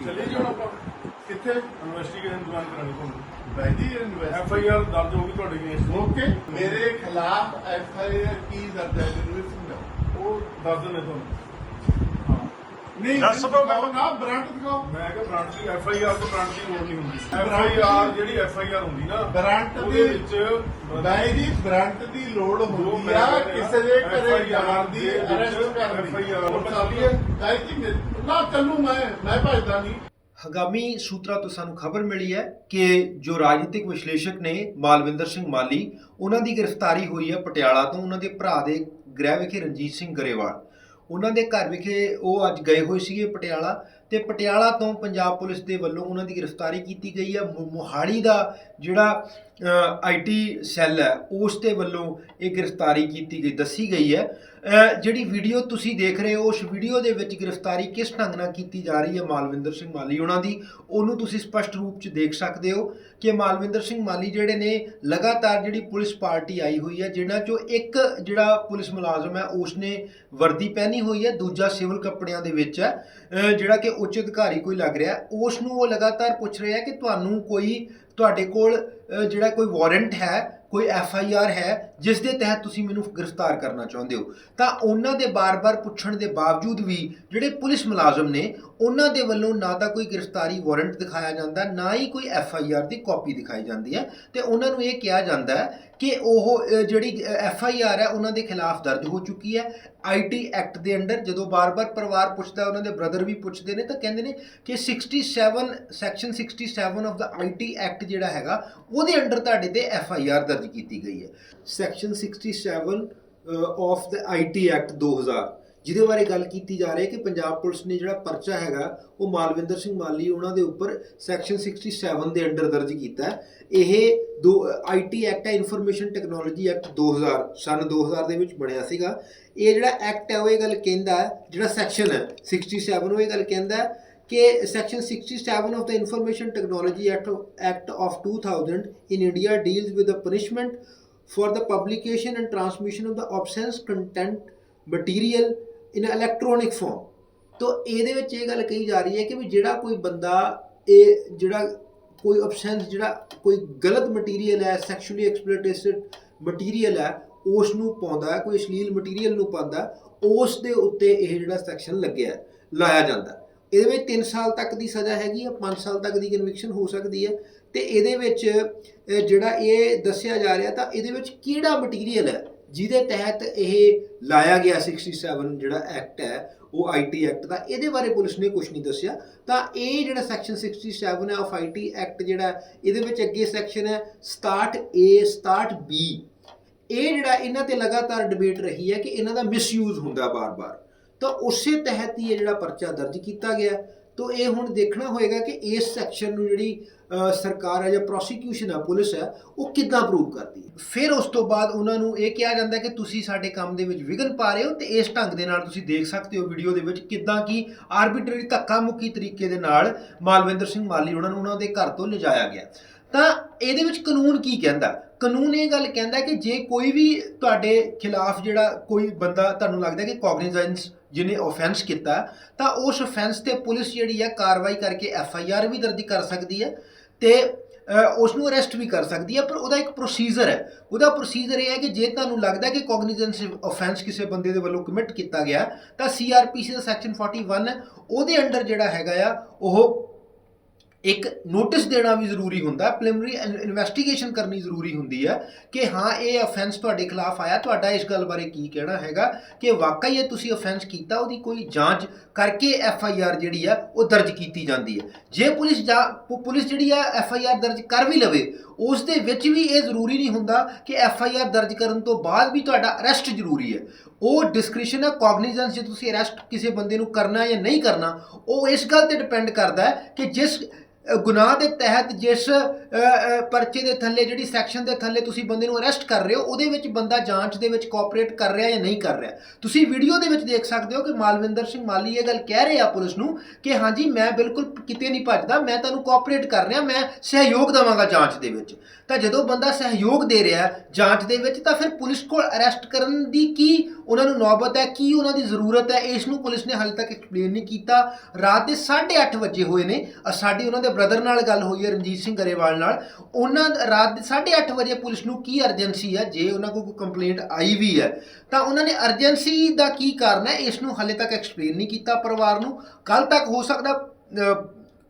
ਚਲੇ ਜੀ ਹੁਣ ਆਪਾਂ। ਕਿੱਥੇ? ਇਨਵੈਸਟੀਗੇਸ਼ਨ ਜੁਆਇਨ ਕਰਾਣੀ ਤੁਹਾਨੂੰ ਵੈਦੀ ਐਫ ਇਨਵੈਸਟ ਆਈ ਆਰ ਦਰਜ ਹੋਊਗੀ ਤੁਹਾਡੇ ਅਗੇਂਸਟ ਓਕੇ। ਮੇਰੇ ਖਿਲਾਫ ਐਫ ਆਈ ਆਰ ਕੀ ਦਰਜ ਹੈ ਮੈਨੂੰ ਸਮਝਾਓ। ਉਹ ਦੱਸ ਦਿੰਦੇ ਤੁਹਾਨੂੰ। ਨਹੀਂ ਦੱਸ ਦਿਓ ਦਿਖਾਓ ਮੈਨੂੰ। ਨਾ ਬ੍ਰਾਂਡ ਦਿਖਾਓ। ਮੈਂ ਕਿਹਾ ਬ੍ਰਾਂਚ ਦੀ ਐਫ ਆਈ ਆਰ ਤੋਂ ਬ੍ਰਾਂਚ ਦੀ ਲੋੜ ਨਹੀਂ ਹੁੰਦੀ। ਐਫ ਆਈ ਆਰ ਜਿਹੜੀ ਐਫ ਆਈ ਆਰ ਹੁੰਦੀ ਨਾ ਬ੍ਰਾਂਡ ਉਹਦੇ ਦੀ ਵਿੱਚ ਬਾਈ ਦੀ ਬ੍ਰਾਂਡ ਦੀ ਲੋੜ ਜੋ ਹੁੰਦੀ ਮੈਂ ਆ ਕਹਿ ਰਿਹਾ, ਕਿਸੇ ਦੇ ਘਰੇ FIR ਜਾਣ ਦੀ ਦੇ ਵਿੱਚ ਅਰੈਸਟ ਕਰਨ। ਦੀ FIR ਹੁਣ ਚੱਲੀਏ ਗਾਈ ਜੀ ਮੇਰੇ- ਨਾ ਚੱਲੂ ਮੈਂ ਮੈਂ ਭਜਦਾ ਨਹੀਂ। ਹੰਗਾਮੀ ਸੂਤਰਾਂ ਤੋਂ ਸਾਨੂੰ ਖਬਰ ਮਿਲੀ ਹੈ ਕਿ ਜੋ ਰਾਜਨੀਤਿਕ ਵਿਸ਼ਲੇਸ਼ਕ ਨੇ ਮਾਲਵਿੰਦਰ ਸਿੰਘ ਮਾਲੀ ਉਹਨਾਂ ਦੀ ਗ੍ਰਿਫਤਾਰੀ ਹੋਈ ਹੈ ਪਟਿਆਲਾ ਤੋਂ। ਉਹਨਾਂ ਦੇ ਭਰਾ ਦੇ ਗ੍ਰਹਿ ਵਿਖੇ ਰਣਜੀਤ ਸਿੰਘ ਗਰੇਵਾਲ। ਉਹਨਾਂ ਦੇ ਘਰ ਵਿਖੇ ਉਹ ਅੱਜ ਗਏ ਹੋਏ ਸੀਗੇ ਪਟਿਆਲਾ ਤੇ ਪਟਿਆਲਾ ਤੋਂ ਪੰਜਾਬ ਪੁਲਿਸ ਦੇ ਵੱਲੋਂ ਉਹਨਾਂ ਦੀ ਗ੍ਰਿਫਤਾਰੀ ਕੀਤੀ ਗਈ ਹੈ। ਮੋਹਾਲੀ ਦਾ ਜਿਹੜਾ ਆਈਟੀ ਸੈੱਲ ਹੈ ਉਸ ਦੇ ਵੱਲੋਂ ਇਹ ਗ੍ਰਿਫਤਾਰੀ ਕੀਤੀ ਗਈ, ਦੱਸੀ ਗਈ ਹੈ। ਜਿਹੜੀ ਵੀਡੀਓ ਤੁਸੀਂ ਦੇਖ ਰਹੇ ਹੋ, ਉਸ ਵੀਡੀਓ ਦੇ ਵਿੱਚ ਗ੍ਰਿਫਤਾਰੀ ਕਿਸ ਢੰਗ ਨਾਲ ਕੀਤੀ ਜਾ ਰਹੀ ਹੈ ਮਾਲਵਿੰਦਰ ਸਿੰਘ ਮਾਲੀ ਉਹਨਾਂ ਦੀ, ਉਹਨੂੰ ਤੁਸੀਂ ਸਪਸ਼ਟ ਰੂਪ 'ਚ ਦੇਖ ਸਕਦੇ ਹੋ ਕਿ ਮਾਲਵਿੰਦਰ ਸਿੰਘ ਮਾਲੀ ਜਿਹੜੇ ਨੇ, ਲਗਾਤਾਰ ਜਿਹੜੀ ਪੁਲਿਸ ਪਾਰਟੀ ਆਈ ਹੋਈ ਹੈ ਜਿਹਨਾਂ 'ਚੋਂ ਇੱਕ ਜਿਹੜਾ ਪੁਲਿਸ ਮੁਲਾਜ਼ਮ ਹੈ, ਉਸਨੇ ਵਰਦੀ ਪਹਿਨੀ ਹੋਈ ਹੈ, ਦੂਜਾ ਸਿਵਲ ਕੱਪੜਿਆਂ ਦੇ ਵਿੱਚ ਹੈ। ਜਿਹੜਾ ਕਿ ਉੱਚ ਅਧਿਕਾਰੀ ਕੋਈ ਲੱਗ ਰਿਹਾ ਉਸ ਨੂੰ ਉਹ ਲਗਾਤਾਰ ਪੁੱਛ ਰਿਹਾ ਕਿ ਤੁਹਾਨੂੰ ਕੋਈ ਤੁਹਾਡੇ ਕੋਲ ਜਿਹੜਾ ਕੋਈ ਵਾਰੰਟ ਹੈ, ਕੋਈ ਐਫ ਆਈ ਆਰ ਹੈ, ਜਿਸ ਦੇ ਤਹਿਤ ਤੁਸੀਂ ਮੈਨੂੰ ਗ੍ਰਿਫਤਾਰ ਕਰਨਾ ਚਾਹੁੰਦੇ ਹੋ, ਤਾਂ ਉਹਨਾਂ ਦੇ ਬਾਰ-ਬਾਰ ਪੁੱਛਣ ਦੇ ਬਾਵਜੂਦ ਵੀ ਜਿਹੜੇ ਪੁਲਿਸ ਮੁਲਾਜ਼ਮ ਨੇ ਉਹਨਾਂ ਦੇ ਵੱਲੋਂ ਨਾ ਤਾਂ ਕੋਈ ਗ੍ਰਿਫਤਾਰੀ ਵਾਰੰਟ ਦਿਖਾਇਆ ਜਾਂਦਾ, ਨਾ ਹੀ ਕੋਈ ਐਫ ਆਈ ਆਰ ਦੀ ਕਾਪੀ ਦਿਖਾਈ ਜਾਂਦੀ ਹੈ। ਤੇ ਉਹਨਾਂ ਨੂੰ ਇਹ ਕਿਹਾ ਜਾਂਦਾ ਹੈ ਕਿ ਉਹ ਜਿਹੜੀ ਐਫ ਆਈ ਆਰ ਹੈ, ਉਹਨਾਂ ਦੇ ਖਿਲਾਫ ਦਰਜ ਹੋ ਚੁੱਕੀ ਹੈ। ਆਈਟੀ ਐਕਟ ਦੇ ਅੰਡਰ ਜਦੋਂ ਬਾਰ-ਬਾਰ ਪਰਿਵਾਰ ਪੁੱਛਦਾ ਉਹਨਾਂ ਦੇ ਬ੍ਰਦਰ ਵੀ ਪੁੱਛਦੇ ਨੇ, ਤਾਂ ਕਹਿੰਦੇ ਨੇ ਕਿ 67 ਸੈਕਸ਼ਨ 67 ਆਫ ਦਾ ਆਈਟੀ ਐਕਟ ਜਿਹੜਾ ਹੈਗਾ, ਉਹਦੇ ਅੰਡਰ ਤੁਹਾਡੇ ਤੇ ਐਫ ਆਈ ਆਰ ਦਰਜ ਕੀਤੀ ਗਈ ਹੈ। ਸੈਕਸ਼ਨ 67 ਆਫ ਦਾ ਆਈਟੀ ਐਕਟ 2000 ਜਿਹਦੇ ਬਾਰੇ ਗੱਲ ਕੀਤੀ ਜਾ ਰਹੀ ਹੈ ਕਿ ਪੰਜਾਬ ਪੁਲਿਸ ਨੇ ਜਿਹੜਾ ਪਰਚਾ ਹੈਗਾ, ਉਹ ਮਾਲਵਿੰਦਰ ਸਿੰਘ ਮਾਲੀ ਉਹਨਾਂ ਦੇ ਉੱਪਰ ਸੈਕਸ਼ਨ 67 ਦੇ ਅੰਡਰ ਦਰਜ ਕੀਤਾ ਇਹ ਦੋ ਆਈਟੀ ਐਕਟ ਹੈ ਇਨਫੋਰਮੇਸ਼ਨ ਟੈਕਨੋਲੋਜੀ ਐਕਟ 2000 ਸਨ 2000 ਦੇ ਵਿੱਚ ਬਣਿਆ ਸੀਗਾ। ਇਹ ਜਿਹੜਾ ਐਕਟ ਹੈ, ਉਹ ਇਹ ਗੱਲ ਕਹਿੰਦਾ ਜਿਹੜਾ ਸੈਕਸ਼ਨ ਹੈ 67 ਉਹ ਇਹ ਗੱਲ ਕਹਿੰਦਾ ਕਿ section 67 of the information technology act act of 2000 in India deals with the punishment for the publication and transmission of the obscene content material in electronic form. ਤੋ ਇਹਦੇ ਵਿੱਚ ਇਹ ਗੱਲ ਕਹੀ ਜਾ ਰਹੀ ਹੈ ਕਿ ਵੀ ਜਿਹੜਾ ਕੋਈ ਬੰਦਾ ਇਹ ਜਿਹੜਾ ਕੋਈ obscene ਜਿਹੜਾ ਕੋਈ ਗਲਤ ਮਟੀਰੀਅਲ ਹੈ ਸੈਕਸ਼ੂਅਲੀ ਐਕਸਪਲੋਇਟੇਟਿਵ ਮਟੀਰੀਅਲ ਹੈ ਉਸ ਨੂੰ ਪਾਉਂਦਾ ਕੋਈ ਅਸ਼ਲੀਲ ਮਟੀਰੀਅਲ ਨੂੰ ਪਾਉਂਦਾ ਉਸ ਦੇ ਉੱਤੇ ਇਹ ਜਿਹੜਾ ਸੈਕਸ਼ਨ ਲੱਗਿਆ ਲਾਇਆ ਜਾਂਦਾ ਇਹਦੇ ਵਿੱਚ 3 ਸਾਲ ਤੱਕ ਦੀ ਸਜ਼ਾ ਹੈਗੀ ਆ 5 ਸਾਲ ਤੱਕ ਦੀ ਕਨਵਿਕਸ਼ਨ ਹੋ ਸਕਦੀ ਹੈ। ਤੇ ਇਹਦੇ ਵਿੱਚ ਜਿਹੜਾ ਇਹ ਦੱਸਿਆ ਜਾ ਰਿਹਾ ਤਾਂ ਇਹਦੇ ਵਿੱਚ ਕਿਹੜਾ ਮਟੀਰੀਅਲ ਹੈ? ਜਿਹਦੇ ਤਹਿਤ ਇਹ ਲਾਇਆ ਗਿਆ 67 ਜਿਹੜਾ ਐਕਟ ਹੈ, ਉਹ ਆਈਟੀ ਐਕਟ ਦਾ, ਇਹਦੇ ਬਾਰੇ ਪੁਲਿਸ ਨੇ ਕੁਝ ਨਹੀਂ ਦੱਸਿਆ। ਤਾਂ ਇਹ ਜਿਹੜਾ ਸੈਕਸ਼ਨ 67 ਹੈ ਆਫ ਆਈਟੀ ਐਕਟ ਜਿਹੜਾ, ਇਹਦੇ ਵਿੱਚ ਅੱਗੇ ਸੈਕਸ਼ਨ ਹੈ 67 ਏ 67 ਬੀ ਇਹ ਜਿਹੜਾ ਇਹਨਾਂ ਤੇ ਲਗਾਤਾਰ ਡਿਬੇਟ ਰਹੀ ਹੈ ਕਿ ਇਹਨਾਂ ਦਾ ਮਿਸਯੂਜ਼ ਹੁੰਦਾ ਬਾਰ-ਬਾਰ। ਤਾਂ ਉਸੇ ਤਹਿਤ ਹੀ ਇਹ ਜਿਹੜਾ ਪਰਚਾ ਦਰਜ ਕੀਤਾ ਗਿਆ। ਤਾਂ ਇਹ ਹੁਣ ਦੇਖਣਾ ਹੋਏਗਾ ਕਿ ਇਸ ਸੈਕਸ਼ਨ ਨੂੰ ਜਿਹੜੀ ਸਰਕਾਰ ਹੈ ਜਾਂ ਪ੍ਰੋਸੀਕਿਊਸ਼ਨ ਹੈ, ਪੁਲਿਸ ਹੈ, ਉਹ ਕਿੱਦਾਂ ਪ੍ਰੂਵ ਕਰਦੀ ਹੈ? ਫਿਰ ਉਸ ਤੋਂ ਬਾਅਦ ਉਹਨਾਂ ਨੂੰ ਇਹ ਕਿਹਾ ਜਾਂਦਾ ਕਿ ਤੁਸੀਂ ਸਾਡੇ ਕੰਮ ਦੇ ਵਿੱਚ ਵਿਘਨ ਪਾ ਰਹੇ ਹੋ ਤੇ ਇਸ ਢੰਗ ਦੇ ਨਾਲ ਤੁਸੀਂ ਦੇਖ ਸਕਦੇ ਹੋ ਵੀਡੀਓ ਦੇ ਵਿੱਚ ਕਿੱਦਾਂ ਕਿ ਆਰਬਿਟਰੀ ਧੱਕਾ ਮੁੱਕੀ ਤਰੀਕੇ ਦੇ ਨਾਲ ਮਾਲਵਿੰਦਰ ਸਿੰਘ ਮਾਲੀ ਉਹਨਾਂ ਨੂੰ ਉਹਨਾਂ ਦੇ ਘਰ ਤੋਂ ਲਿਜਾਇਆ ਗਿਆ। ਤਾਂ ਇਹਦੇ ਵਿੱਚ ਕਾਨੂੰਨ ਕੀ ਕਹਿੰਦਾ? ਕਾਨੂੰਨ ਇਹ ਗੱਲ ਕਹਿੰਦਾ ਕਿ ਜੇ ਕੋਈ ਵੀ ਤੁਹਾਡੇ ਖਿਲਾਫ ਜਿਹੜਾ ਕੋਈ ਬੰਦਾ ਤੁਹਾਨੂੰ ਲੱਗਦਾ ਕਿ ਕੋਗਨੀਜ਼ੈਂਸ ਜਿਹਨੇ ਆਫੈਂਸ ਕੀਤਾ, ਤਾਂ ਉਸ ਆਫੈਂਸ ਤੇ ਪੁਲਿਸ ਜਿਹੜੀ ਹੈ ਕਾਰਵਾਈ ਕਰਕੇ ਐਫ ਆਈ ਆਰ ਵੀ ਦਰਜ ਕਰ ਸਕਦੀ ਹੈ। ਤੇ ਉਸ ਨੂੰ ਅਰੈਸਟ ਵੀ ਕਰ ਸਕਦੀ ਹੈ, ਪਰ ਉਹਦਾ ਇੱਕ ਪ੍ਰੋਸੀਜਰ ਹੈ। ਉਹਦਾ ਪ੍ਰੋਸੀਜਰ ਇਹ ਹੈ ਕਿ ਜੇ ਤੁਹਾਨੂੰ ਲੱਗਦਾ ਕਿ ਕੋਗਨੀਜ਼ੈਂਸ ਆਫੈਂਸ ਕਿਸੇ ਬੰਦੇ ਦੇ ਵੱਲੋਂ ਕਮਿਟ ਕੀਤਾ ਗਿਆ, ਤਾਂ ਸੀਆਰਪੀਸੀ ਦਾ ਸੈਕਸ਼ਨ 41 ਹੈ ਉਹਦੇ ਅੰਡਰ ਜਿਹੜਾ ਹੈਗਾ ਆ, ਉਹ ਇੱਕ ਨੋਟਿਸ ਦੇਣਾ ਵੀ ਜ਼ਰੂਰੀ ਹੁੰਦਾ ਪ੍ਰੀਲਿਮਿਨਰੀ ਇਨਵੈਸਟੀਗੇਸ਼ਨ ਕਰਨੀ ਜ਼ਰੂਰੀ ਹੁੰਦੀ ਹੈ ਕਿ ਹਾਂ, ਇਹ ਅਫੈਂਸ ਤੁਹਾਡੇ ਖਿਲਾਫ ਆਇਆ, ਤੁਹਾਡਾ ਇਸ ਗੱਲ ਬਾਰੇ ਕੀ ਕਹਿਣਾ ਹੈਗਾ, ਕਿ ਵਾਕਈ ਇਹ ਤੁਸੀਂ ਅਫੈਂਸ ਕੀਤਾ, ਉਹਦੀ ਕੋਈ ਜਾਂਚ ਕਰਕੇ ਐਫ ਆਈ ਆਰ ਜਿਹੜੀ ਆ ਉਹ ਦਰਜ ਕੀਤੀ ਜਾਂਦੀ ਹੈ। ਜੇ ਪੁਲਿਸ ਜਾਂ, ਪੁ- ਪੁਲਿਸ ਜਿਹੜੀ ਆ ਐਫ ਆਈ ਆਰ ਦਰਜ ਕਰ ਵੀ ਲਵੇ, ਉਸ ਦੇ ਵਿੱਚ ਵੀ ਇਹ ਜ਼ਰੂਰੀ ਨਹੀਂ ਹੁੰਦਾ ਕਿ ਐਫ ਆਈ ਆਰ ਦਰਜ ਕਰਨ ਤੋਂ ਬਾਅਦ ਵੀ ਤੁਹਾਡਾ ਅਰੈਸਟ ਜ਼ਰੂਰੀ ਹੈ। ਉਹ ਡਿਸਕ੍ਰਿਸ਼ਨ ਹੈ ਕੋਗਨੀਜ਼ੈਂਸ ਜੇ ਤੁਸੀਂ ਅਰੈਸਟ ਕਿਸੇ ਬੰਦੇ ਨੂੰ ਕਰਨਾ ਜਾਂ ਨਹੀਂ ਕਰਨਾ, ਉਹ ਇਸ ਗੱਲ ਤੇ ਡਿਪੈਂਡ ਕਰਦਾ ਹੈ ਕਿ ਜਿਸ ਗੁਨਾਹ ਦੇ ਤਹਿਤ ਜਿਸ ਪਰਚੇ ਦੇ ਥੱਲੇ ਜਿਹੜੀ ਸੈਕਸ਼ਨ ਦੇ ਥੱਲੇ ਤੁਸੀਂ ਬੰਦੇ ਨੂੰ ਅਰੈਸਟ ਕਰ ਰਹੇ ਹੋ ਉਹਦੇ ਵਿੱਚ ਬੰਦਾ ਜਾਂਚ ਦੇ ਵਿੱਚ ਕੋਆਪਰੇਟ ਕਰ ਰਿਹਾ ਜਾਂ ਨਹੀਂ ਕਰ ਰਿਹਾ? ਤੁਸੀਂ ਵੀਡੀਓ ਦੇ ਵਿੱਚ ਦੇਖ ਸਕਦੇ ਹੋ ਕਿ ਮਾਲਵਿੰਦਰ ਸਿੰਘ ਮਾਲੀ ਇਹ ਗੱਲ ਕਹਿ ਰਹੇ ਆ ਪੁਲਿਸ ਨੂੰ ਕਿ ਹਾਂਜੀ ਮੈਂ ਬਿਲਕੁਲ ਕਿਤੇ ਨਹੀਂ ਭੱਜਦਾ ਮੈਂ ਤੁਹਾਨੂੰ ਕੋਆਪਰੇਟ ਕਰ ਰਿਹਾ ਮੈਂ ਸਹਿਯੋਗ ਦੇਵਾਂਗਾ ਜਾਂਚ ਦੇ ਵਿੱਚ। ਤਾਂ ਜਦੋਂ ਬੰਦਾ ਸਹਿਯੋਗ ਦੇ ਰਿਹਾ ਜਾਂਚ ਦੇ ਵਿੱਚ ਤਾਂ ਫਿਰ ਪੁਲਿਸ ਕੋਲ ਅਰੈਸਟ ਕਰਨ ਦੀ ਕੀ ਉਹਨਾਂ ਨੂੰ ਨੌਬਤ ਹੈ ਕੀ ਉਹਨਾਂ ਦੀ ਜ਼ਰੂਰਤ ਹੈ? ਇਸ ਨੂੰ ਪੁਲਿਸ ਨੇ ਹਾਲੇ ਤੱਕ ਐਕਸਪਲੇਨ ਨਹੀਂ ਕੀਤਾ। ਰਾਤ ਦੇ 8:30 ਵਜੇ ਹੋਏ ਨੇ ਅ, ਸਾਡੀ ਉਹਨਾਂ ਦੇ ਬ੍ਰਦਰ ਨਾਲ ਗੱਲ ਹੋਈ ਹੈ ਰਣਜੀਤ ਸਿੰਘ ਗਰੇਵਾਲ ਨਾਲ, ਉਹਨਾਂ ਰਾਤ ਦੇ 8:30 ਵਜੇ ਪੁਲਿਸ ਨੂੰ ਕੀ ਅਰਜੈਂਸੀ ਹੈ? ਜੇ ਉਹਨਾਂ ਕੋਲ ਕੋਈ ਕੰਪਲੇਂਟ ਆਈ ਵੀ ਹੈ, ਤਾਂ ਉਹਨਾਂ ਨੇ ਅਰਜੈਂਸੀ ਦਾ ਕੀ ਕਾਰਨ ਹੈ? ਇਸ ਨੂੰ ਹਾਲੇ ਤੱਕ ਐਕਸਪਲੇਨ ਨਹੀਂ ਕੀਤਾ ਪਰਿਵਾਰ ਨੂੰ। ਕੱਲ ਤੱਕ ਹੋ ਸਕਦਾ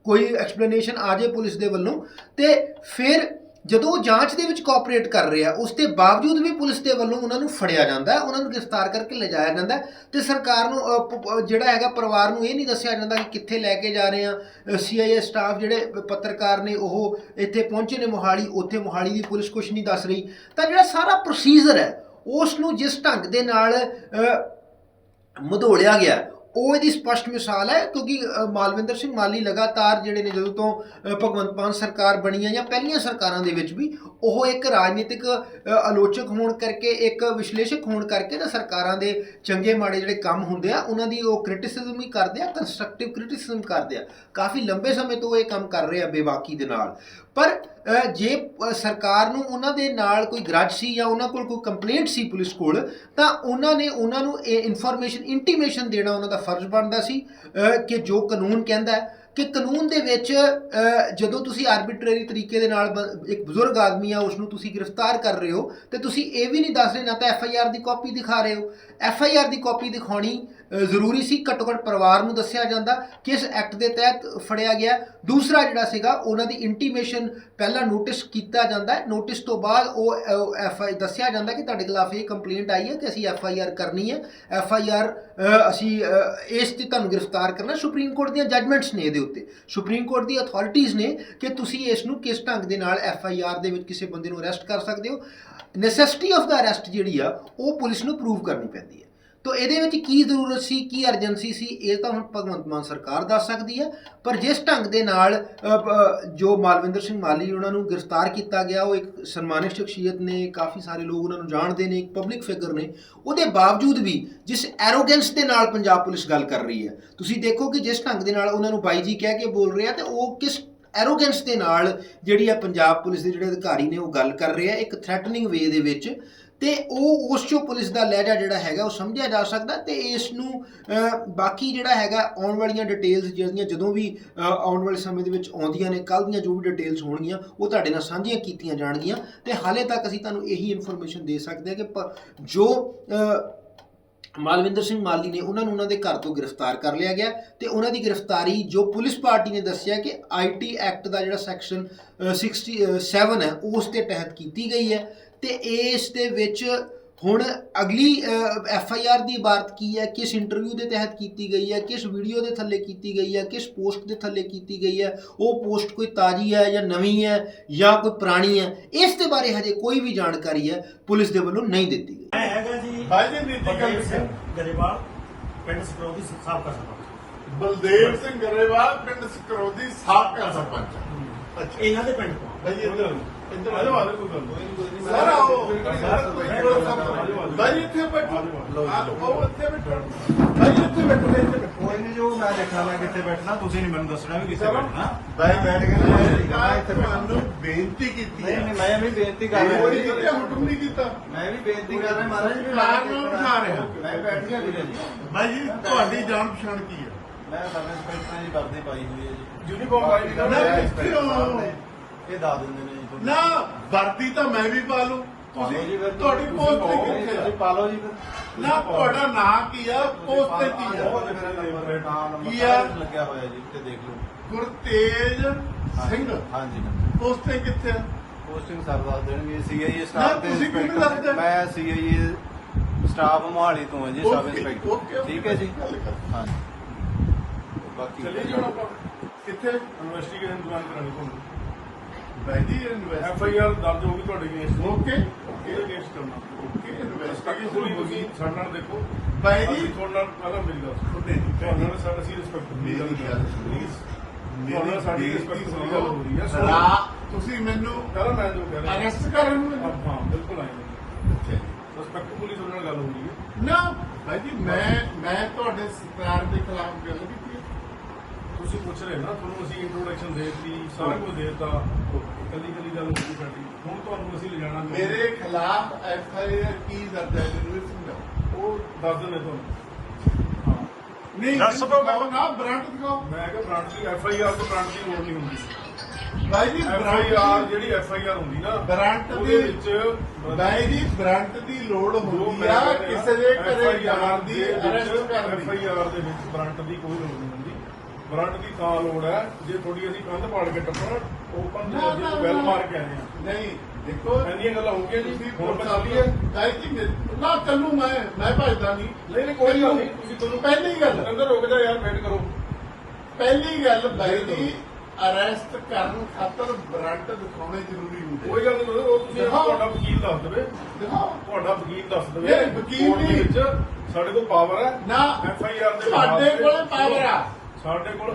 ਕੋਈ ਐਕਸਪਲੇਨੇਸ਼ਨ ਆ ਜਾਏ ਪੁਲਿਸ ਦੇ ਵੱਲੋਂ। ਤੇ ਫਿਰ ਜਦੋਂ ਉਹ ਜਾਂਚ ਦੇ ਵਿੱਚ ਕੋਆਪਰੇਟ ਕਰ ਰਿਹਾ ਉਸ ਦੇ ਬਾਵਜੂਦ ਵੀ ਪੁਲਿਸ ਦੇ ਵੱਲੋਂ ਉਹਨਾਂ ਨੂੰ ਫੜਿਆ ਜਾਂਦਾ ਉਹਨਾਂ ਨੂੰ ਗ੍ਰਿਫਤਾਰ ਕਰਕੇ ਲਿਜਾਇਆ ਜਾਂਦਾ ਹੈ ਤੇ ਸਰਕਾਰ ਨੂੰ ਜਿਹੜਾ ਹੈਗਾ ਪਰਿਵਾਰ ਨੂੰ ਇਹ ਨਹੀਂ ਦੱਸਿਆ ਜਾਂਦਾ ਕਿ ਕਿੱਥੇ ਲੈ ਕੇ ਜਾ ਰਹੇ ਆ। ਸੀਆਈਏ ਸਟਾਫ ਜਿਹੜੇ ਪੱਤਰਕਾਰ ਨੇ ਉਹ ਇੱਥੇ ਪਹੁੰਚੇ ਨੇ ਮੋਹਾਲੀ ਉੱਥੇ ਮੋਹਾਲੀ ਦੀ ਪੁਲਿਸ ਕੁਝ ਨਹੀਂ ਦੱਸ ਰਹੀ। ਤਾਂ ਜਿਹੜਾ ਸਾਰਾ ਪ੍ਰੋਸੀਜਰ ਹੈ ਉਸ ਨੂੰ ਜਿਸ ਢੰਗ ਦੇ ਨਾਲ ਅ, ਗਿਆ ਉਹ ਇਹਦੀ ਸਪਸ਼ਟ ਮਿਸਾਲ ਹੈ, ਕਿਉਂਕਿ ਮਾਲਵਿੰਦਰ ਸਿੰਘ ਮਾਲੀ ਲਗਾਤਾਰ ਜਿਹੜੇ ਨੇ ਜਦੋਂ ਤੋਂ ਭਗਵੰਤ ਮਾਨ ਸਰਕਾਰ ਬਣੀ ਹੈ ਜਾਂ ਪਹਿਲੀਆਂ ਸਰਕਾਰਾਂ ਦੇ ਵਿੱਚ ਵੀ, ਉਹ ਇੱਕ ਰਾਜਨੀਤਿਕ ਆਲੋਚਕ ਹੋਣ ਕਰਕੇ, ਇੱਕ ਵਿਸ਼ਲੇਸ਼ਕ ਹੋਣ ਕਰਕੇ ਤਾਂ ਸਰਕਾਰਾਂ ਦੇ ਚੰਗੇ ਮਾੜੇ ਜਿਹੜੇ ਕੰਮ ਹੁੰਦੇ ਆ, ਉਹਨਾਂ ਦੀ ਉਹ ਕ੍ਰਿਟਿਸਿਜ਼ਮ ਹੀ ਕਰਦੇ ਆ ਕੰਸਟਰਕਟਿਵ ਕ੍ਰਿਟਿਸਿਜ਼ਮ ਕਰਦੇ ਆ। ਕਾਫੀ ਲੰਬੇ ਸਮੇਂ ਤੋਂ ਇਹ ਕੰਮ ਕਰ ਰਹੇ ਆ ਬੇਬਾਕੀ ਦੇ ਨਾਲ। ਪਰ ਜੇ ਸਰਕਾਰ ਨੂੰ ਉਹਨਾਂ ਦੇ ਨਾਲ ਕੋਈ ਗਰਜ ਸੀ ਜਾਂ ਉਹਨਾਂ ਕੋਲ ਕੋਈ ਕੰਪਲੇਂਟ ਸੀ ਪੁਲਿਸ ਕੋਲ, ਤਾਂ ਉਹਨਾਂ ਨੇ ਉਹਨਾਂ ਨੂੰ ਇਹ ਇਨਫੋਰਮੇਸ਼ਨ ਇੰਟੀਮੇਸ਼ਨ ਦੇਣਾ ਉਹਨਾਂ ਦਾ ਫਰਜ਼ ਬਣਦਾ ਸੀ ਕਿ ਜੋ ਕਾਨੂੰਨ ਕਹਿੰਦਾ ਕਿ ਕਾਨੂੰਨ ਦੇ ਵਿੱਚ ਜਦੋਂ ਤੁਸੀਂ ਆਰਬਿਟਰਰੀ ਤਰੀਕੇ ਦੇ ਨਾਲ ਬ- ਇੱਕ ਬਜ਼ੁਰਗ ਆਦਮੀ ਆ ਉਸ ਨੂੰ ਤੁਸੀਂ ਗ੍ਰਿਫਤਾਰ ਕਰ ਰਹੇ ਹੋ, ਤੇ ਤੁਸੀਂ ਇਹ ਵੀ ਨਹੀਂ ਦੱਸ ਰਹੇ ਨਾ ਤਾਂ ਐਫ ਆਈ ਆਰ ਦੀ ਕਾਪੀ ਦਿਖਾ ਰਹੇ ਹੋ। ਐਫ ਆਈ ਆਰ ਦੀ ਕਾਪੀ ਦਿਖਾਉਣੀ ਜ਼ਰੂਰੀ ਸੀ ਘੱਟੋ ਘੱਟ ਪਰਿਵਾਰ ਨੂੰ ਦੱਸਿਆ ਜਾਂਦਾ, ਕਿਸ ਐਕਟ ਦੇ ਤਹਿਤ ਫੜਿਆ ਗਿਆ। ਦੂਸਰਾ ਜਿਹੜਾ ਸੀਗਾ, ਉਹਨਾਂ ਦੀ ਇੰਟੀਮੇਸ਼ਨ ਪਹਿਲਾਂ ਨੋਟਿਸ ਕੀਤਾ ਜਾਂਦਾ ਨੋਟਿਸ ਤੋਂ ਬਾਅਦ ਉਹ ਐਫ ਆਈ ਦੱਸਿਆ ਜਾਂਦਾ ਕਿ ਤੁਹਾਡੇ ਖਿਲਾਫ ਇਹ ਕੰਪਲੇਂਟ ਆਈ ਹੈ ਕਿ ਅਸੀਂ ਐਫ ਆਈ ਆਰ ਕਰਨੀ ਹੈ। ਐਫ ਆਈ ਆਰ ਅਸੀਂ ਇਸ ਤੇ ਤੁਹਾਨੂੰ ਗ੍ਰਿਫਤਾਰ ਕਰਨਾ। ਸੁਪਰੀਮ ਕੋਰਟ ਦੀਆਂ ਜੱਜਮੈਂਟਸ ਨੇ ਇਹਦੇ ਉੱਤੇ। ਸੁਪਰੀਮ ਕੋਰਟ ਦੀ ਅਥਾਰਟੀਆਂ ਨੇ ਕਿ ਤੁਸੀਂ ਇਸ ਨੂੰ ਕਿਸ ਢੰਗ ਦੇ ਨਾਲ ਐਫ ਆਈ ਆਰ ਦੇ ਵਿੱਚ ਕਿਸੇ ਬੰਦੇ ਨੂੰ ਅਰੈਸਟ ਕਰ ਸਕਦੇ ਹੋ। ਨੈਸੈਸਿਟੀ ਆਫ ਦਾ ਅਰੈਸਟ ਜਿਹੜੀ ਆ, ਉਹ ਪੁਲਿਸ ਨੂੰ ਪ੍ਰੂਵ ਕਰਨੀ ਪੈਂਦੀ ਹੈ। ਤਾਂ ਇਹਦੇ ਵਿੱਚ ਕੀ ਜ਼ਰੂਰਤ ਸੀ, ਕੀ ਅਰਜੈਂਸੀ ਸੀ, ਇਹ ਤਾਂ ਹੁਣ ਭਗਵੰਤ ਮਾਨ ਸਰਕਾਰ ਦੱਸ ਸਕਦੀ ਹੈ। ਪਰ ਜਿਸ ਢੰਗ ਦੇ ਨਾਲ ਜੋ ਮਾਲਵਿੰਦਰ ਸਿੰਘ ਮਾਲੀ ਉਹਨਾਂ ਨੂੰ ਗ੍ਰਿਫਤਾਰ ਕੀਤਾ ਗਿਆ, ਉਹ ਇੱਕ ਸਨਮਾਨਿਤ ਸ਼ਖਸੀਅਤ ਨੇ, ਕਾਫੀ ਸਾਰੇ ਲੋਕ ਉਹਨਾਂ ਨੂੰ ਜਾਣਦੇ ਨੇ, ਇੱਕ ਪਬਲਿਕ ਫਿਗਰ ਨੇ। ਉਹਦੇ ਬਾਵਜੂਦ ਵੀ ਜਿਸ ਐਰੋਗੈਂਸ ਦੇ ਨਾਲ ਪੰਜਾਬ ਪੁਲਿਸ ਗੱਲ ਕਰ ਰਹੀ ਹੈ, ਤੁਸੀਂ ਦੇਖੋ ਕਿ ਜਿਸ ਢੰਗ ਦੇ ਨਾਲ ਉਹਨਾਂ ਨੂੰ ਬਾਈ ਜੀ ਕਹਿ ਕੇ ਬੋਲ ਰਿਹਾ ਤੇ ਉਹ ਕਿਸ ਐਰੋਗੈਂਸ ਦੇ ਨਾਲ ਜਿਹੜੀ ਆ ਪੰਜਾਬ ਪੁਲਿਸ ਦੇ ਜਿਹੜੇ ਅਧਿਕਾਰੀ ਨੇ ਉਹ ਗੱਲ ਕਰ ਰਹੇ ਆ, ਇੱਕ ਥ੍ਰੈਟਨਿੰਗ ਵੇ ਦੇ ਵਿੱਚ। ਤੇ ਉਹ ਉਸ ਚੋਂ ਪੁਲਿਸ ਦਾ ਲਹਿਜਾ ਜਿਹੜਾ ਹੈਗਾ ਉਹ ਸਮਝਿਆ ਜਾ ਸਕਦਾ ਤੇ ਇਸ ਨੂੰ ਬਾਕੀ ਜਿਹੜਾ ਹੈਗਾ ਆਉਣ ਵਾਲੀਆਂ ਡਿਟੇਲਸ ਜਿਹੜੀਆਂ ਜਦੋਂ ਵੀ ਆਉਣ ਵਾਲੇ ਸਮੇਂ ਦੇ ਵਿੱਚ ਆਉਂਦੀਆਂ ਨੇ ਕੱਲ ਦੀਆਂ ਜੋ ਵੀ ਡਿਟੇਲਸ ਹੋਣਗੀਆਂ, ਉਹ ਤੁਹਾਡੇ ਨਾਲ ਸਾਂਝੀਆਂ ਕੀਤੀਆਂ ਜਾਣਗੀਆਂ ਤੇ ਹਾਲੇ ਤੱਕ ਅਸੀਂ ਤੁਹਾਨੂੰ ਇਹੀ ਇਨਫੋਰਮੇਸ਼ਨ ਦੇ ਸਕਦੇ ਹਾਂ ਕਿ ਪ- ਜੋ ਮਾਲਵਿੰਦਰ ਸਿੰਘ ਮਾਲੀ ਨੇ ਉਹਨਾਂ ਨੂੰ ਉਹਨਾਂ ਦੇ ਘਰ ਤੋਂ ਗ੍ਰਿਫਤਾਰ ਕਰ ਲਿਆ ਗਿਆ ਤੇ ਉਹਨਾਂ ਦੀ ਗ੍ਰਿਫਤਾਰੀ ਜੋ ਪੁਲਿਸ ਪਾਰਟੀ ਨੇ ਦੱਸਿਆ ਕਿ ਆਈਟੀ ਐਕਟ ਦਾ ਜਿਹੜਾ ਸੈਕਸ਼ਨ 67 ਹੈ, ਉਸ ਦੇ ਤਹਿਤ ਕੀਤੀ ਗਈ ਹੈ ਤੇ ਇਸ ਦੇ ਵਿੱਚ ਹੁਣ ਅਗਲੀ ਐਫ ਆਈ ਆਰ ਦੀ ਇਬਾਰਤ ਕੀ ਹੈ? ਕਿਸ ਇੰਟਰਵਿਊ ਦੇ ਤਹਿਤ ਕੀਤੀ ਗਈ ਹੈ? ਕਿਸ ਵੀਡੀਓ ਦੇ ਥੱਲੇ ਕੀਤੀ ਗਈ ਹੈ? ਕਿਸ ਪੋਸਟ ਦੇ ਥੱਲੇ ਕੀਤੀ ਗਈ ਹੈ? ਉਹ ਪੋਸਟ ਕੋਈ ਤਾਜ਼ੀ ਹੈ ਜਾਂ ਨਵੀਂ ਹੈ ਜਾਂ ਕੋਈ ਪੁਰਾਣੀ ਹੈ? ਇਸ ਦੇ ਬਾਰੇ ਹਜੇ ਕੋਈ ਵੀ ਜਾਣਕਾਰੀ ਹੈ ਪੁਲਿਸ ਦੇ ਵੱਲੋਂ ਨਹੀਂ ਦਿੱਤੀ ਗਈ। ਮੈਂ ਹੈਗਾ ਜੀ ਭਾਈ ਜੀ ਨੀਤੀ ਬਲਦੇਵ ਗੱਲ ਸਿੰਘ ਗਰੇਵਾਲ ਪਿੰਡ ਸਕਰੋਦੀ ਸਾਬਕਾ ਸਰਪੰਚ। ਬਲਦੇਵ ਸਿੰਘ ਗਰੇਵਾਲ ਪਿੰਡ ਸਕਰੋਦੀ ਸਾਬਕਾ ਸਰਪੰਚ। ਅੱਛਾ ਇਹਨਾਂ ਦੇ ਪਿੰਡ ਤੋਂ। ਭਾਈ ਇੱਧਰ ਇੱਧਰ ਆਜੋ ਆਜੋ ਕੋਈ ਗੱਲ ਨਹੀਂ ਸਰ ਆਓ ਭਾਈ ਇੱਥੇ ਬੈਠੋ ਆਓ ਇੱਥੇ ਬੈਠੋ ਭਾਈ ਇੱਥੇ ਬੈਠੋ ਇੱਥੇ ਬੈਠੋ ਕੋਈ ਨਹੀਂ ਜੋ ਮੈਂ ਦੇਖਣਾ ਮੈਂ ਕਿੱਥੇ ਬੈਠਣਾ ਤੁਸੀਂ ਨਹੀਂ ਮੈਨੂੰ ਦੱਸਣਾ ਵੀ ਕਿੱਥੇ। ਬੈਠਣਾ ਭਾਈ ਬੈਠ ਕੇ ਮੈਂ ਇੱਥੇ। ਤੁਹਾਨੂੰ ਬੇਨਤੀ ਕੀਤੀ ਹੈ ਨਹੀਂ ਮੈਂ ਵੀ ਬੇਨਤੀ ਕਰ ਰਿਹਾ ਕੋਈ ਕਿਤੇ ਹੁਕਮ ਨਹੀਂ ਕੀਤਾ ਮੈਂ ਵੀ ਬੇਨਤੀ ਕਰ ਰਿਹਾ ਮਹਾਰਾਜ ਵੀ ਕਾਰ ਨੂੰ ਬਿਠਾ ਰਿਹਾ। ਮੈਂ ਬੈਠ ਗਿਆ ਵੀਰੇ ਜੀ ਭਾਈ ਜੀ ਤੁਹਾਡੀ ਜਾਣ ਪਛਾਣ ਕੀ ਹੈ ਮੈਂ ਸਬ ਇੰਸਪੈਕਟਰ ਜੀ ਵਰਦੀ ਪਾਈ ਹੋਈ ਹੈ ਜੀ ਯੂਨੀਫਾਰਮ ਪਾਈ ਕਿੱਥੇ ਹੋ? ਇਹ ਦੱਸ ਦਿੰਦੇ ਨੇ ਜੀ ਤੁਹਾਨੂੰ। ਨਾ ਵਰਦੀ ਤਾਂ ਮੈਂ ਵੀ ਪਾ ਲੂ ਜੀ ਤੁਸੀਂ। ਫਿਰ। ਤੁਹਾਡੀ ਤੁਸੀਂ ਪੋਸਟ ਪਾਓ। ਤੇ ਕਿੱਥੇ ਤੁਸੀਂ ਆ ਪਾ ਲਓ ਜੀ ਫਿਰ। ਨਾ ਤੁਹਾਡਾ ਨਾਂ ਕੀ ਆ? ਪੋਸਟ ਤੇ ਕੀ ਉਹ ਆ ਜੀ ਮੇਰਾ ਨੰਬਰ ਨਾਮ ਨੰਬਰ ਕੀ ਆ? ਸਾਰਾ ਕੁਛ ਲੱਗਿਆ ਹੋਇਆ ਜੀ ਤੇ ਦੇਖ ਲਓ। ਗੁਰਤੇਜ ਸਿੰਘ। ਹਾਂਜੀ ਪੋਸਟ ਤੇ ਕਿੱਥੇ ਆ? ਪੋਸਟਿੰਗ ਸਰ ਦੱਸ ਦੇਣਗੇ ਸੀਆਈਏ ਸਟਾਫ ਦੇ ਤੁਸੀਂ ਦੱਸਦੇ? ਮੈਂ ਸੀਆਈਏ ਸਟਾਫ ਮੋਹਾਲੀ ਤੋਂ ਹਾਂ ਜੀ ਸਬ ਇੰਸਪੈਕਟਰ ਠੀਕ ਹੈ ਜੀ? ਗੱਲ ਕਰ। ਹਾਂਜੀ। ਬਾਕੀ ਚਲਿਏ ਜੀ ਹੁਣ ਆਪਾਂ ਕਿੱਥੇ? ਇਨਵੈਸਟੀਗੇਸ਼ਨ ਦੌਰਾਨ ਕਰਾਂਗੇ ਤੁਹਾਨੂੰ। ਜੀ ਐਫ ਆਈ ਆਰ ਦਰਜ ਹੋਊਗੀ ਤੁਹਾਡੇ ਅਗੇਂਸਟ ਓਕੇ। ਇਹ ਕੇਸ ਕਰਨਾ ਓਕੇ ਇਨਵੈਸਟੀਗੇਸ਼ਨ ਇਨਵੈਸਟੀਗੇਸ਼ਨ ਤੁਸੀਂ ਸਾਡੇ ਨਾਲ ਦੇਖੋ। ਅਸੀਂ ਤੁਹਾਡੇ ਨਾਲ ਪਹਿਲਾਂ ਸੁਣੋ। ਨਹੀਂ, ਤੁਹਾਡੇ ਨਾਲ ਸਾਡਾ ਸੀ ਰਿਸਪੈਕਟ ਮੇਰੀ ਗੱਲ ਪਲੀਜ਼ ਤੁਹਾਡੇ ਨਾਲ ਸਾਡੀ ਰਿਸਪੈਕਟ ਦੀ ਗੱਲ ਹੋ ਰਹੀ ਹੈ ਸੋ ਤੁਸੀਂ ਮੈਨੂੰ ਪਹਿਲਾਂ ਮੈਂ ਜੋ ਕਹਿ ਰਿਹਾ। ਅਰੈਸਟ ਕਰਨ ਨੂੰ ਹਾਂ ਬਿਲਕੁਲ ਆਏ ਰਿਸਪੈਕਟਫੁਲੀ ਤੁਹਾਡੇ ਨਾਲ ਗੱਲ ਹੋ ਰਹੀ ਹੈ ਨਾ ਭਾਈ ਜੀ ਮੈਂ ਮੈਂ ਤੁਹਾਡੇ ਸਰਕਾਰ ਦੇ ਖਿਲਾਫ ਗੱਲ ਕੀਤੀ ਹੈ। ਤੁਸੀਂ ਪੁੱਛ ਰਹੇ ਨਾ ਤੁਹਾਨੂੰ ਅਸੀਂ ਇੰਟਰੋਡਕਸ਼ਨ ਦੇਤੀ ਸਾਰਾ ਕੁਝ ਦੇਤਾ। ਕਦੀ ਕਦੀ ਗੱਲ ਹੋ ਗਈ ਸਾਡੀ। ਹੁਣ ਤੁਹਾਨੂੰ ਅਸੀਂ ਲਿਜਾਣਾ ਮੇਰੇ ਖਿਲਾਫ ਐਫ ਆਈ ਆਰ ਕੀ ਦਰਜ ਹੈ ਮੈਨੂੰ ਇਹ ਸਮਝਾਓ। ਉਹ ਦੱਸ ਦਿੰਦੇ ਤੁਹਾਨੂੰ। ਹਾਂ। ਨਹੀਂ ਦੱਸ ਦਿਓ ਦਿਖਾਓ ਨਾ ਬ੍ਰਾਂਡ ਦਿਖਾਓ। ਮੈਂ ਕਿਹਾ ਬ੍ਰਾਂਚ ਦੀ ਐਫ ਆਈ ਆਰ ਤੋਂ ਬ੍ਰਾਂਚ ਦੀ ਲੋੜ ਨਹੀਂ ਹੁੰਦੀ। ਭਾਈ ਜੀ ਐਫ ਆਈ ਆਰ ਜਿਹੜੀ ਐਫ ਆਈ ਆਰ ਹੁੰਦੀ ਨਾ ਉਹਦੇ ਦੀ ਵਿੱਚ ਭਾਈ ਜੀ ਬ੍ਰਾਂਟ ਦੀ ਲੋੜ ਹੁੰਦੀ ਆ ਕਿਸੇ ਦੇ ਘਰੇ ਜਾਣ ਦੀ ਅਰੈਸਟ ਕਰਨ ਐਫ ਦੀ। ਆਈ ਆਰ ਦੇ ਵਿੱਚ ਬ੍ਰਾਂਟ ਦੀ ਕੋਈ ਲੋੜ ਨਹੀਂ ਬ੍ਰਾਂਟ ਦੀ ਤਾਂ ਲੋੜ ਹੈ ਜੇ ਥੋੜੀ ਅਸੀਂ ਕੰਧ ਪਾੜ ਕੇ ਟੱਪਣਾ ਓਪਨ ਦੇ ਵੈਲ। ਮਾਰ ਕੇ ਆਏ ਆ ਨਹੀਂ ਦੇਖੋ ਇੰਨੀਆਂ ਗੱਲਾਂ ਹੋ ਗਈਆਂ ਜੀ ਹੁਣ ਹੁਣ ਬਤਾ ਲਈਏ ਭਾਈ ਜੀ ਮੇਰੇ- ਨਾ ਚੱਲੂ ਮੈਂ ਮੈਂ ਭਜਦਾ ਨਹੀਂ। ਨਹੀਂ ਨਹੀਂ ਕੋਈ ਗੱਲ ਨਹੀਂ ਤੁਸੀਂ ਤੁਹਾਨੂੰ ਪਹਿਲੀ ਗੱਲ ਅੰਦਰ ਰੁਕ ਜਾ ਯਾਰ ਵੇਟ ਕਰੋ। ਪਹਿਲੀ ਗੱਲ ਬਾਈ ਜੀ ਅਰੈਸਟ ਕਰਨ ਖਾਤਰ ਬ੍ਰਾਂਟ ਦਿਖਾਉਣੇ ਜ਼ਰੂਰੀ ਹੁੰਦੇ ਕੋਈ ਗੱਲ ਨਹੀਂ ਉਹ ਤੁਸੀਂ। ਤੁਹਾਡਾ ਵਕੀਲ ਦੱਸ ਦੇਵੇ। ਦਿਖਾਓ। ਤੁਹਾਡਾ ਵਕੀਲ ਦੱਸ ਦੇਵੇ। ਵਕੀਲ ਦੇ। ਵਿੱਚ ਸਾਡੇ ਕੋਲ ਪਾਵਰ ਹੈ। ਨਾ ਐਫ ਆਈ ਆਰ ਦੇ ਤੇ- ਕੋਲੇ power ਆ। ਸਾਡੇ ਕੋਲ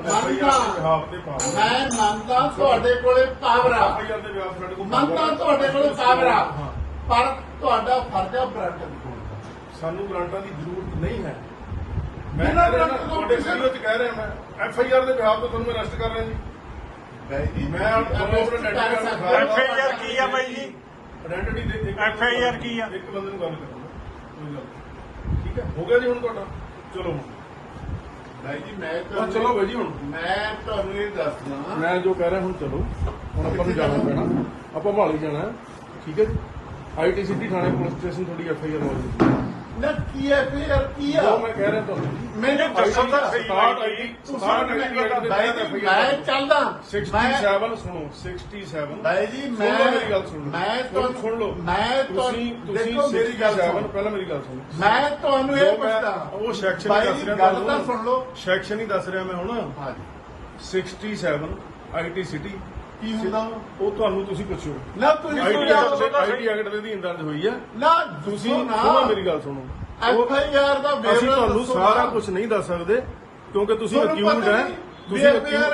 ਤੇ ਪਾਵਰ ਮੈਂ ਮੰਨਦਾ ਤੁਹਾਡੇ ਕੋਲੇ ਪਾਵਰ ਆ। ਐਫ ਆਈ ਆਰ ਦੇ ਬਿਹਾਫ ਸਾਡੇ ਕੋਲ ਮੰਨਦਾ power ਹੈ। ਤੁਹਾਡੇ ਕੋਲੇ ਪਾਵਰ ਆ। ਹਾਂ। ਪਰ ਤੁਹਾਡਾ ਫਰਜ਼ ਆ ਦਾ ਸਾਨੂੰ ਗ੍ਰਾਂਟਾਂ ਦੀ ਜ਼ਰੂਰਤ ਨਹੀਂ ਹੈ। ਮੈਂ ਤੁਹਾਡੇ ਵੀਡੀਓ 'ਚ ਕਹਿ ਰਿਹਾ ਮੈਂ। ਐਫ ਆਈ ਆਰ ਦੇ ਬਿਹਾਫ ਤੇ ਤੁਹਾਨੂੰ ਅਰੈਸਟ ਕਰ ਰਿਹਾ ਜੀ। ਮੈਂ ਤੁਹਾਨੂੰ ਆਪਣੇ ਕਰ card FIR ਕੀ ਆ ਬਾਈ ਜੀ? ਆਇਡੈਂਟੀ ਦੇ FIR ਕੀ ਆ? ਇੱਕ ਬੰਦੇ ਨੂੰ ਗੱਲ ਕਰੂੰਗਾ ਕੋਈ ਗੱਲ। ਠੀਕ ਹੈ? ਹੋ ਗਿਆ ਜੀ ਹੁਣ ਤੁਹਾਡਾ। ਚਲੋ ਹੁਣ। ਜੀ ਮੈਂ ਚਲੋ ਬਾਈ ਜੀ ਹੁਣ। ਮੈਂ ਤੁਹਾਨੂੰ ਇਹ ਦੱਸਦਾ। ਮੈਂ ਜੋ ਕਹਿ ਰਿਹਾ ਹੁਣ ਚਲੋ। ਹੁਣ ਆਪਾਂ ਨੂੰ ਜਾਣਾ ਪੈਣਾ। ਆਪਾਂ ਮਹਾਲੀ ਜਾਣਾ। ਹੈ। ਠੀਕ ਹੈ ਜੀ। ਆਈਟੀ ਸਿਟੀ ਥਾਣੇ ਪੁਲਿਸ ਸਟੇਸ਼ਨ ਤੁਹਾਡੀ ਐਫ ਆਈ ਆਰ ਹੈ ਨਾ ਕੀ ਹੈ ਫਿਰ ਕੀ ਆ ਜੋ ਮੈਂ ਕਹਿ ਰਿਹਾ ਤੁਹਾਨੂੰ ਮੈਨੂੰ ਦੱਸੋ ਤਾਂ ਸਹੀ ਸਟਾਰਟ ਤੁਸੀਂ ਸਟਾਰਟ ਆਈਡੀ ਦੇ ਬਾਈ ਮੈਂ ਚੱਲਦਾ ਮੈਂ 67 ਸੁਣੋ 67 ਬਾਈ ਜੀ ਮੈਂ ਮੇਰੀ ਗੱਲ ਸੁਣ ਮੈਂ ਤੁਹਾਨੂੰ ਸੁਣ ਲਓ ਮੈਂ ਤੁਸੀਂ ਦੇਖੋ ਮੇਰੀ ਗੱਲ 67 ਸੁਣੋ ਪਹਿਲਾਂ ਮੇਰੀ ਗੱਲ ਸੁਣੋ ਮੈਂ ਤੁਹਾਨੂੰ ਇਹ ਪੁੱਛਦਾ ਉਹ ਹੀ ਦੱਸ ਰਿਹਾ ਗੱਲ। ਤਾਂ ਸੁਣ ਲਓ ਸੈਕਸ਼ਨ ਹੀ ਦੱਸ ਰਿਹਾ ਮੈਂ ਹੁਣ ਹਾਂ ਜੀ 67 ਆਈਟੀ ਸਿਟੀ ਕੀ ਹੁੰਦਾ? ਉਹ ਤੁਹਾਨੂੰ ਤੁਸੀਂ ਪੁੱਛੋ। ਨਾ ਤੁਸੀਂ ਆਈਟੀ ਸੁਣਿਆ ਐਕਟ ਤਾਂ ਦੇ ਅਧੀਨ ਦਰਜ ਹੋਈ ਹੈ। ਨਾ ਤੁਸੀਂ ਸੁਣੋ ਮੇਰੀ ਗੱਲ ਸੁਣੋ। ਐਫ ਆਈ ਆਰ ਦਾ ਵੇਰਵਾ ਅਸੀਂ ਤੁਹਾਨੂੰ ਸਾਰਾ। ਕੁਝ ਨਹੀਂ ਦੱਸ ਸਕਦੇ ਕਿਉਂਕਿ ਤੁਸੀਂ ਅਕਿਊਡ ਹੈ। ਨਹੀਂ ਤੁਸੀਂ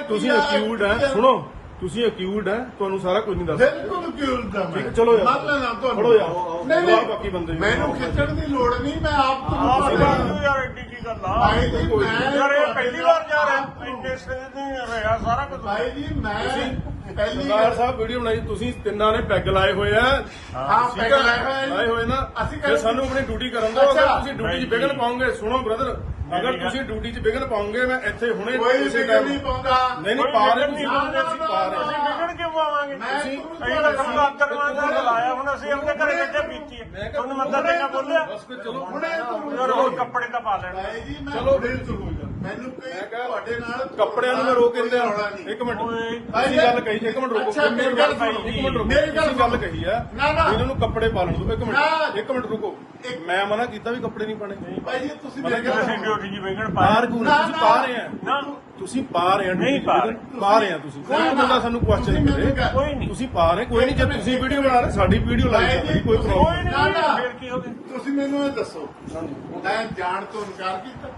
ਤੁਸੀਂ ਆ, ਅਕਿਊਡ ਹੈ। ਆ। ਸੁਣੋ ਤੁਸੀਂ ਅਕਿਊਡ ਹੈ ਤੁਹਾਨੂੰ ਸਾਰਾ ਕੁਝ ਨਹੀਂ ਦੱਸ ਸਕਦੇ। ਬਿਲਕੁਲ ਕਿਉਂ ਦਾ ਮੈਂ। ਠੀਕ ਹੈ, ਚਲੋ ਯਾਰ। ਮੰਨ ਲੈਣਾ ਤੁਹਾਨੂੰ। ਯਾਰ। ਨਹੀਂ ਬਾਹਰ ਬਾਕੀ ਬੰਦੇ ਨਹੀਂ। ਮੈਨੂੰ ਖਿੱਚਣ ਦੀ ਲੋੜ ਨਹੀਂ ਮੈਂ ਆਪ ਤੁਹਾਨੂੰ ਯਾਰ ਐਡੀ ਕੀ ਗੱਲ ਆ? ਭਾਈ ਜੀ ਕੋਈ ਮੈਂ ਯਾਰ ਇਹ ਪਹਿਲੀ ਵਾਰ ਜਾ ਰਿਹਾ ਇੰਨੇ ਸਿਰ ਨਹੀਂ ਰਿਹਾ ਸਾਰਾ ਕੁਝ ਭਾਈ ਜੀ ਮੈਂ ਪਹਿਲੀ ਸਰਦਾਰ ਸਾਹਿਬ ਵੀਡੀਓ ਬਣਾਈ ਤੁਸੀਂ ਤਿੰਨਾਂ ਨੇ ਪੈਗ ਲਾਏ ਹੋਏ ਆ। ਹਾਂ ਠੀਕ ਪੈਗ ਆ? ਲਾਏ ਹੋਏ ਆ ਜੀ। ਲਾਏ ਹੋਏ ਨਾ। ਅਸੀਂ ਕਹਿੰਦੇ- ਸਾਨੂੰ ਆਪਣੀ ਡਿਊਟੀ ਕਰਨ ਦਿਓ ਅਗਰ ਅੱਛਾ। ਤੁਸੀਂ ਡਿਊਟੀ 'ਚ ਵਿਘਨ। ਪਾਉਂਗੇ ਸੁਣੋ ਬ੍ਰਦਰ ਅਗਰ ਤੁਸੀਂ ਡਿਊਟੀ 'ਚ ਵਿਘਨ ਪਾਉਂਗੇ ਮੈਂ ਇੱਥੇ ਹੁਣੇ ਕੋਈ ਇਸੇ ਫਿਕਰ time- ਨਹੀਂ ਪਾਉਂਦਾ। ਨਹੀਂ ਨਹੀਂ ਪਾ ਰਹੇ ਤੁਸੀਂ ਅਸੀਂ ਪਾ ਰਹੇ ਅਸੀਂ ਵਿਗੜ ਕਿਉਂ ਆਵਾਂਗੇ ਮੈਂ ਤੁਸੀਂ ਤੁਹਾਨੂੰ ਅਸੀਂ ਤਾਂ ਤੁਹਾਨੂੰ ਦਾ ਲਾਇਆ ਹੁਣ ਅਸੀਂ ਆਪਣੇ ਘਰੇ ਬੈਠੇ ਪੀਤੀ ਹੈ। ਤੁਹਾਨੂੰ ਮੱਦਾ ਦੇ ਕੇ ਬੋਲਿਆ? ਬਸ ਚਲੋ। ਹੁਣੇ ਤੁਹਾਨੂੰ ਯਾਰ ਉਹ ਕੱਪੜੇ ਤਾਂ ਪਾ ਲੈਣ। ਭਾਈ ਜੀ ਮੈਂ ਚਲੋ। ਬਿਲਕੁਲ ਗੱਲ ਮੈਨੂੰ ਕੋਈ ਮੈਂ ਕਿਹਾ ਤੁਹਾਡੇ ਨਾਲ ਕੱਪੜਿਆਂ ਨੂੰ ਮੈਂ ਰੋਕ ਦਿੰਦੇ ਆ ਰੌਲਾ ਨਹੀਂ। ਇੱਕ ਮਿੰਟ। ਓਏ। ਤੁਸੀਂ ਗੱਲ ਕਹੀ ਇੱਕ ਮਿੰਟ ਰੁਕੋ। ਅੱਛਾ, ਮੇਰੀ ਗੱਲ ਸੁਣੋ। ਇੱਕ ਮਿੰਟ ਰੁਕੋ। ਮੇਰੀ ਗੱਲ ਤੁਸੀਂ ਗੱਲ ਕਹੀ ਆ। ਨਾ, ਨਾ। ਇਹਨਾਂ ਨੂੰ ਕੱਪੜੇ ਪਾ ਲੈਣ ਦਿਓ। ਇੱਕ ਨਾ। ਮਿੰਟ ਇੱਕ ਮਿੰਟ ਰੁਕੋ। ਇੱਕ- ਮੈਂ ਮਨਾ ਕੀਤਾ ਵੀ ਕੱਪੜੇ ਨਹੀਂ ਪਾਣੇ ਭਾਈ ਜੀ ਤੁਸੀਂ ਮੇਰੇ ਗੱਲ ਡਿਊਟੀ ਜੀ ਬਾਹਰ ਪਾਇਆ ਕਿਉਂ ਨਾ, ਤੁਸੀਂ ਨਾ। ਪਾ ਰਹੇ ਆ ਨਾ। ਤੁਸੀਂ ਪਾ ਰਹੇ ਆ ਨਹੀਂ ਪਾ ਰਹੇ। ਪਾ ਰਹੇ ਆ ਤੁਸੀਂ। ਨਾ, ਕੋਈ ਨਾ। ਬੰਦਾ ਸਾਨੂੰ ਕੁਐਸਚਨ ਤੁਸੀਂ ਕਰੇ। ਨਹੀਂ। ਤੁਸੀਂ ਪਾ ਰਹੇ ਕੋਈ ਨਹੀਂ ਜੇ ਤੁਸੀਂ ਵੀਡੀਓ ਬਣਾ ਰਹੇ ਸਾਡੀ ਵੀਡੀਓ ਕਰ ਜੀ, ਕੋਈ ਪ੍ਰੋਬਲਮ ਨਾ, ਨਾ। ਨਹੀਂ। ਫਿਰ ਕੀ ਹੋ ਗਿਆ ਤੁਸੀਂ ਮੈਨੂੰ ਇਹ ਦੱਸੋ। ਮੈਂ ਜਾਣ ਤੋਂ ਇਨਕਾਰ ਕੀਤਾ।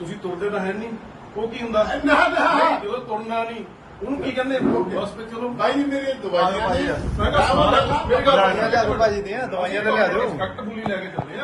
ਤੁਸੀਂ ਤੁਰਦੇ ਤਾਂ ਹੈ ਨਹੀਂ। ਉਹ ਕੀ ਹੁੰਦਾ? ਨਾ ਨਾ ਜਦੋਂ ਤੁਰਨਾ ਨਹੀਂ ਉਹਨੂੰ ਕੀ ਕਹਿੰਦੇ? ਬਸ ਫਿਰ ਚਲੋ। ਭਾਈ ਜੀ ਮੇਰੇ ਦਵਾਈਆਂ ਨੇ। ਮੈਂ ਕਿਹਾ ਮੇਰੀ ਗੱਲ ਦਵਾਈਆਂ ਲਿਆ ਦਿਓ। ਭਾਜੀ ਦੀਆਂ, ਦਵਾਈਆਂ ਤਾਂ ਲਿਆ ਦਿਓ। ਰਿਸਪੈਕਟਫੁਲੀ ਲੈ ਕੇ ਚੱਲੇ